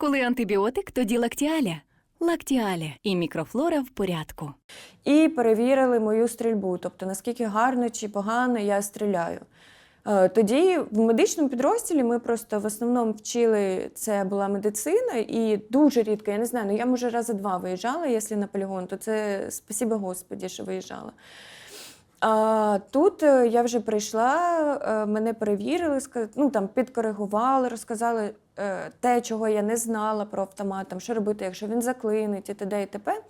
Коли антибіотик, тоді лактіаля. Лактіаля і мікрофлора в порядку. і перевірили мою стрільбу, тобто наскільки гарно чи погано я стріляю. Е, Тоді в медичному підрозділі ми просто в основному вчили, це була медицина, і дуже рідко, я не знаю, ну я може рази два виїжджала, якщо на полігон, то це спасіба Господі, що виїжджала. А тут е, я вже прийшла, е, мене перевірили, ну, там, підкоригували, розказали е, те, чого я не знала про автомат, там, що робити, якщо він заклинить, і т.д. і т.п.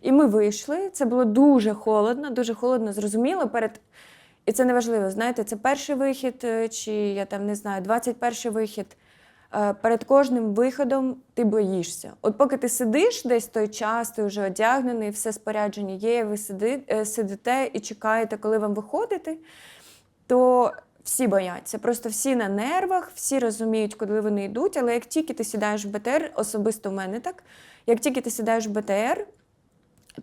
І ми вийшли. Це було дуже холодно, дуже холодно, зрозуміло. Перед... І це неважливо, знаєте, це перший вихід, чи я там не знаю, 21 вихід. Е, Перед кожним виходом ти боїшся. От поки ти сидиш десь той час, ти вже одягнений, все спорядження є, ви е, сидите і чекаєте, коли вам виходити, то всі бояться. Просто всі на нервах, всі розуміють, куди вони йдуть. Але як тільки ти сідаєш в БТР, особисто в мене так, як тільки ти сідаєш в БТР,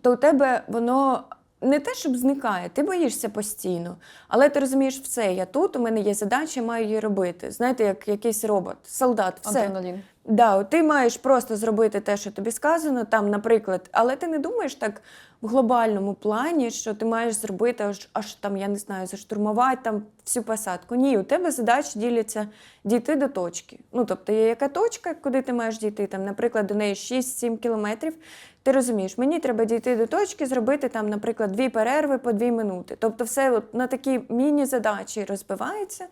то у тебе воно не те, щоб зникає, ти боїшся постійно, але ти розумієш, все, я тут, у мене є задача, маю її робити. Знаєте, як якийсь робот, солдат, все. Адреналін. Да, ти маєш просто зробити те, що тобі сказано, там, наприклад, але ти не думаєш так в глобальному плані, що ти маєш зробити аж, аж там, я не знаю, заштурмувати там всю посадку. Ні, у тебе задачі діляться дійти до точки. Ну, тобто є яка точка, куди ти маєш дійти, там, наприклад, до неї 6-7 кілометрів. Ти розумієш, мені треба дійти до точки, зробити там, наприклад, дві перерви по дві минути. Тобто, все от на такі міні-задачі розбивається.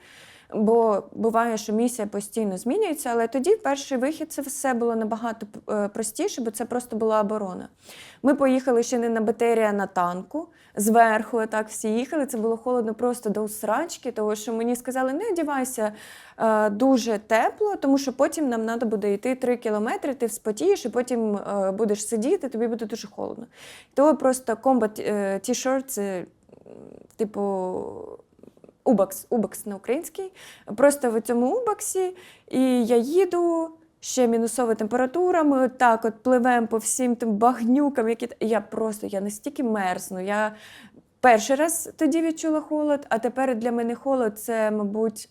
Бо буває, що місія постійно змінюється, але тоді перший вихід це все було набагато е, простіше, бо це просто була оборона. Ми поїхали ще не на БТРі, а на танку. Зверху так всі їхали. Це було холодно просто до усрачки, тому що мені сказали, не одягайся е, дуже тепло, тому що потім нам треба буде йти 3 кілометри, ти вспотієш, і потім е, будеш сидіти, тобі буде дуже холодно. То просто комбат ті-шорт, це типу. Убакс, Убакс на український. Просто в цьому Убаксі, і я їду. Ще мінусова температура, ми отак от пливемо по всім тим багнюкам, які я просто я настільки мерзну. Я перший раз тоді відчула холод, а тепер для мене холод це, мабуть,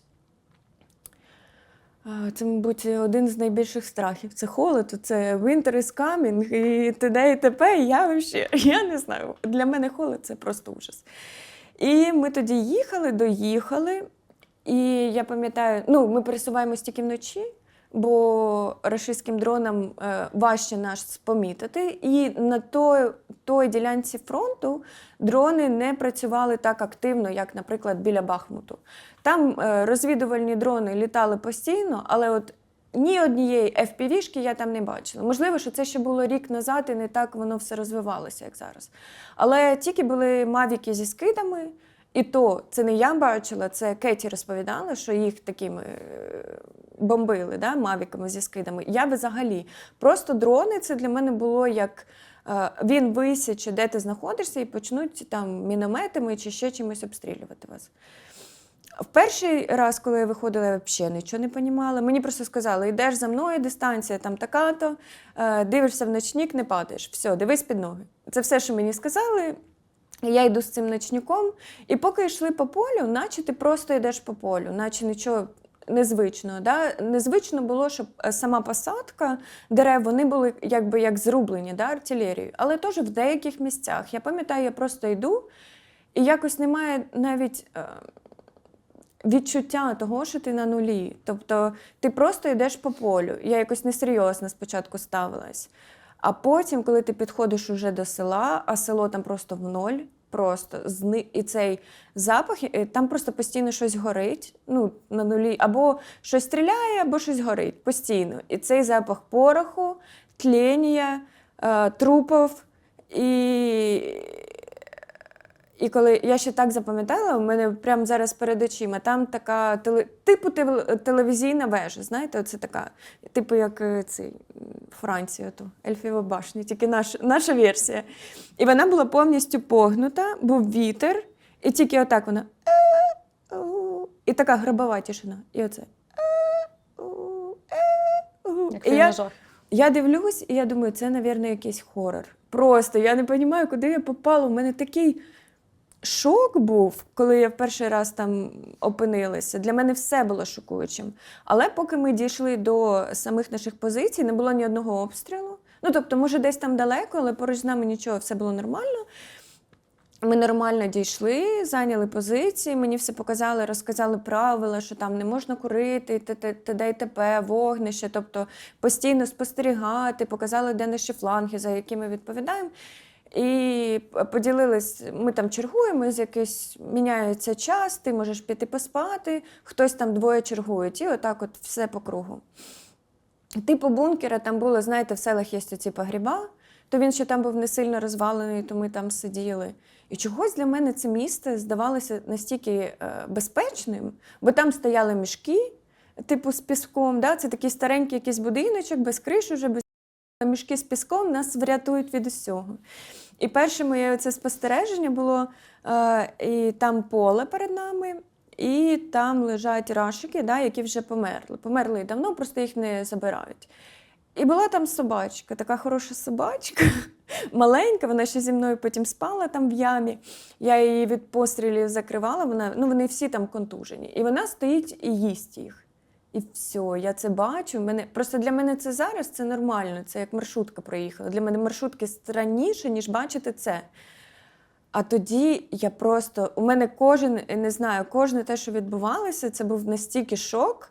це, мабуть, один з найбільших страхів. Це холод, це winter is coming, і т.д. і т.п. Я вообще, я не знаю. Для мене холод це просто ужас. І ми тоді їхали, доїхали. І я пам'ятаю, ну, ми пересуваємось тільки вночі, бо рашистським дронам е, важче нас помітити. І на той, той ділянці фронту дрони не працювали так активно, як, наприклад, біля Бахмуту. Там е, розвідувальні дрони літали постійно, але от ні однієї FPV-шки я там не бачила. Можливо, що це ще було рік назад, і не так воно все розвивалося, як зараз. Але тільки були мавіки зі скидами, і то це не я бачила, це Кеті розповідала, що їх такими е, бомбили, да, мавіками зі скидами. Я взагалі. Просто дрони це для мене було як. е, Він висяче, де ти знаходишся, і почнуть там мінометами чи ще чимось обстрілювати вас. В перший раз, коли я виходила, я взагалі нічого не розуміла. Мені просто сказали: йдеш за мною, дистанція там така-то, е, дивишся в ночник, не падаєш. Все, дивись під ноги. Це все, що мені сказали. Я йду з цим ночником, і поки йшли по полю, наче ти просто йдеш по полю, наче нічого незвичного. Да? Незвично було, щоб е, сама посадка дерев вони були якби як зрублені да, артилерією, але теж в деяких місцях. Я пам'ятаю, я просто йду, і якось немає навіть. Відчуття того, що ти на нулі. Тобто ти просто йдеш по полю. Я якось несерйозно спочатку ставилась. А потім, коли ти підходиш уже до села, а село там просто в ноль, просто і цей запах, там просто постійно щось горить, ну, на нулі, або щось стріляє, або щось горить постійно. І цей запах пороху, тління, е, трупів. І і коли я ще так запам'ятала, у мене прямо зараз перед очима, там така теле, типу тел- телевізійна вежа, знаєте, оце така, типу як е, цей Франція, то Ельфіва башня, тільки наш, наша версія. І вона була повністю погнута, був вітер, і тільки отак вона. І така гробова тишина. І оце. Як І я, я дивлюсь, і я думаю, це, мабуть, якийсь хорор. Просто я не розумію, куди я попала. У мене такий шок був, коли я в перший раз там опинилася. Для мене все було шокуючим. Але поки ми дійшли до самих наших позицій, не було ні одного обстрілу. Ну тобто, може, десь там далеко, але поруч з нами нічого, все було нормально. Ми нормально дійшли, зайняли позиції, мені все показали, розказали правила, що там не можна курити, т.д. і т.п., вогнище, тобто постійно спостерігати, показали, де наші фланги, за які ми відповідаємо. І поділились, ми там чергуємо, якийсь міняється час, ти можеш піти поспати, хтось там двоє чергують, і отак от все по кругу. Типу бункера там було, знаєте, в селах є ці погріба, то він ще там був не сильно розвалений, то ми там сиділи. І чогось для мене це місце здавалося настільки е, безпечним, бо там стояли мішки, типу з піском. Да? Це такий старенький якийсь будиночок, без криш, уже без мішки з піском нас врятують від усього. І перше моє це спостереження було, е, і там поле перед нами, і там лежать рашики, да, які вже померли. Померли давно, просто їх не забирають. І була там собачка, така хороша собачка, маленька, вона ще зі мною потім спала там в ямі. Я її від пострілів закривала, вона, ну вони всі там контужені. І вона стоїть і їсть їх. І все, я це бачу. Мене, просто для мене це зараз це нормально, це як маршрутка проїхала. Для мене маршрутки странніше, ніж бачити це. А тоді я просто, у мене кожен, не знаю, кожне те, що відбувалося, це був настільки шок.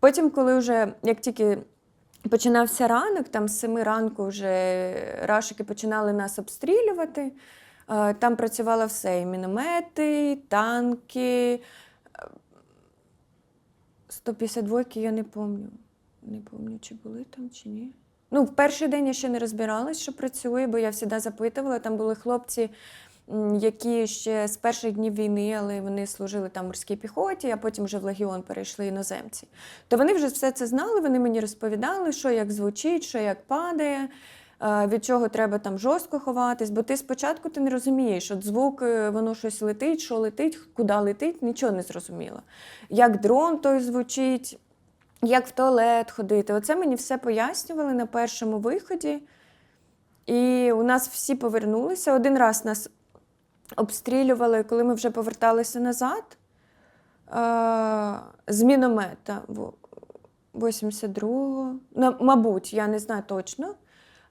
Потім, коли вже як тільки починався ранок, там з семи ранку вже рашики починали нас обстрілювати. Е, Там працювало все: і міномети, і танки. Е, 152-ки я не пам'ятаю. Не пам'ятаю, чи були там, чи ні. Ну, в перший день я ще не розбиралась, що працює, бо я завжди запитувала. Там були хлопці, які ще з перших днів війни, але вони служили там в морській піхоті, а потім вже в легіон перейшли іноземці. То вони вже все це знали, вони мені розповідали, що як звучить, що як падає. Е, Від чого треба там жорстко ховатись, бо ти спочатку ти не розумієш, от звук, е, воно щось летить, що летить, куди летить, нічого не зрозуміло. Як дрон той звучить, як в туалет ходити. Оце мені все пояснювали на першому виході. І у нас всі повернулися. Один раз нас обстрілювали, коли ми вже поверталися назад е- з міномета 82-го. Мабуть, я не знаю точно.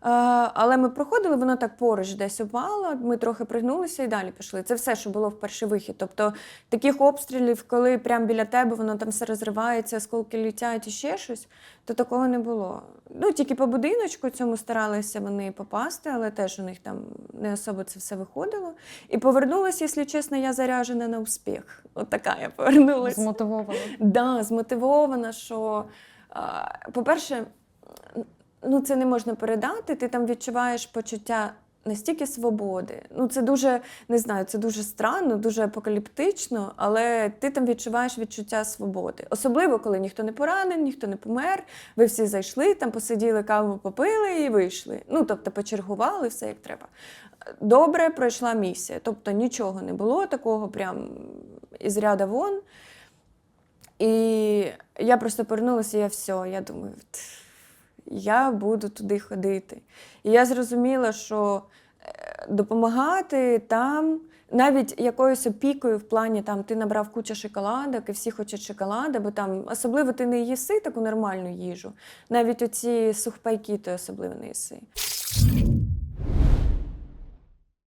Е, Але ми проходили, воно так поруч десь упало, ми трохи пригнулися і далі пішли. Це все, що було в перший вихід. Тобто таких обстрілів, коли прямо біля тебе воно там все розривається, осколки літять і ще щось, то такого не було. Ну, тільки по будиночку цьому старалися вони попасти, але теж у них там не особо це все виходило. І повернулася, якщо чесно, я заряжена на успіх. От така я повернулася. Змотивовано. Да, змотивована, що, по-перше, ну це не можна передати. Ти там відчуваєш почуття настільки свободи. Ну, це дуже, не знаю, це дуже странно, дуже апокаліптично, але ти там відчуваєш відчуття свободи. Особливо, коли ніхто не поранений, ніхто не помер. Ви всі зайшли, там посиділи, каву попили і вийшли. Ну, тобто, почергували все як треба. Добре пройшла місія. Тобто нічого не було такого, прям із ряда вон. І я просто повернулася, я все. Я думаю, «Ть, я буду туди ходити. І я зрозуміла, що е, допомагати там, навіть якоюсь опікою в плані там ти набрав кучу шоколадок, і всі хочуть шоколада, бо там особливо ти не їси таку нормальну їжу. Навіть оці сухпайки ти особливо не їси.